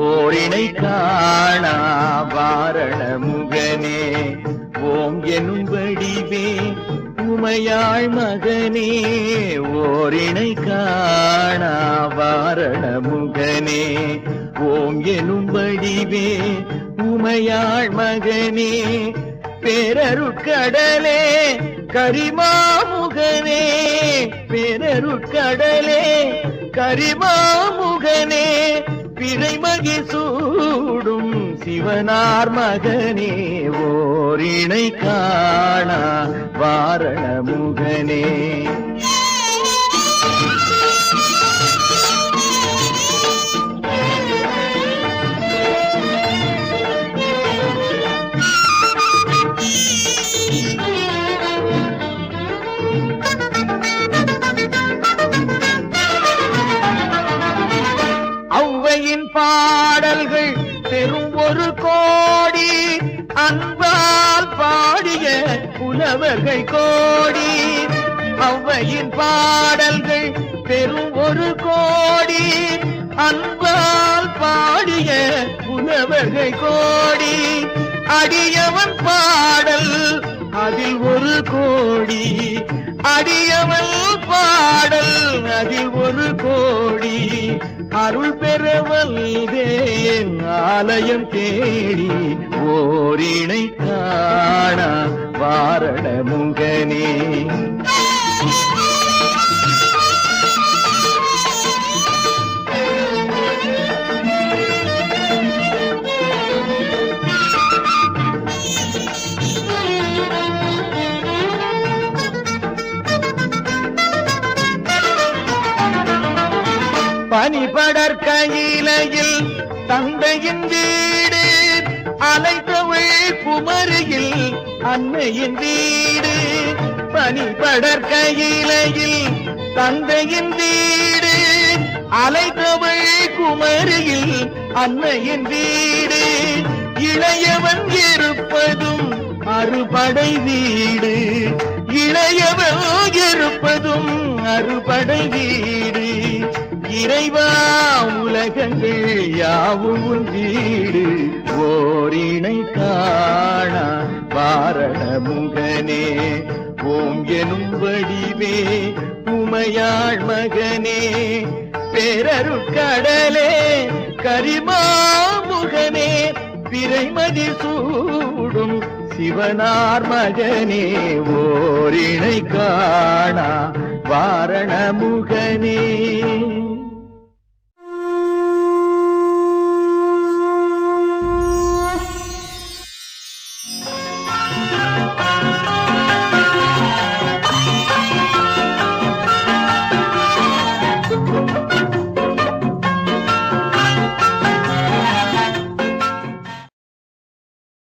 ஓரினை காணா வாரண முகனே ஓம் எனும் வடிவே உமையாள் மகனே ஓரினை காணா வாரண முகனே ஓம் எனும் வடிவே உமையாள் மகனே பேரருட்கடலே கரிமாமுகனே பேரருட்கடலே கரிமாமுகனே பிறைமகி சூடும் சிவனார் மகனே ஓரிணை காணா வாரணமுகனே. பாடல்கள் பெரும் ஒரு கோடி. அன்பால் பாடிய புலவர்கள் கோடி. அவ்வையின் பாடல்கள் பெரும் ஒரு கோடி. அன்பால் பாடிய புலவர்கள் கோடி. அடியவன் பாடல் அதில் ஒரு கோடி. அடியவன் அருள் பெற வந்தேன் ஆலயம் தேடி ஓரிணை காணா வாரண முகனே தந்தையின் வீடு அலைத்தவள் குமரியில் அன்னையின் வீடு. பனிபடர் தந்தையின் வீடு அலைத்தவள் குமரியில் அன்னையின் வீடு. இளையவன் இருப்பதும் அறுபடை வீடு. இளையவன் இருப்பதும் அறுபடை வீடு. இறைவா உலகங்கள் யாவும் உன் வீடு. ஓரினை காணா வாரண முகனே. ஓம் எனும் வடிவே உமையாள் மகனே. பேரரு கடலே கரிமாமுகனே பிறைமதி சூடும் சிவனார் மகனே. ஓரினை காண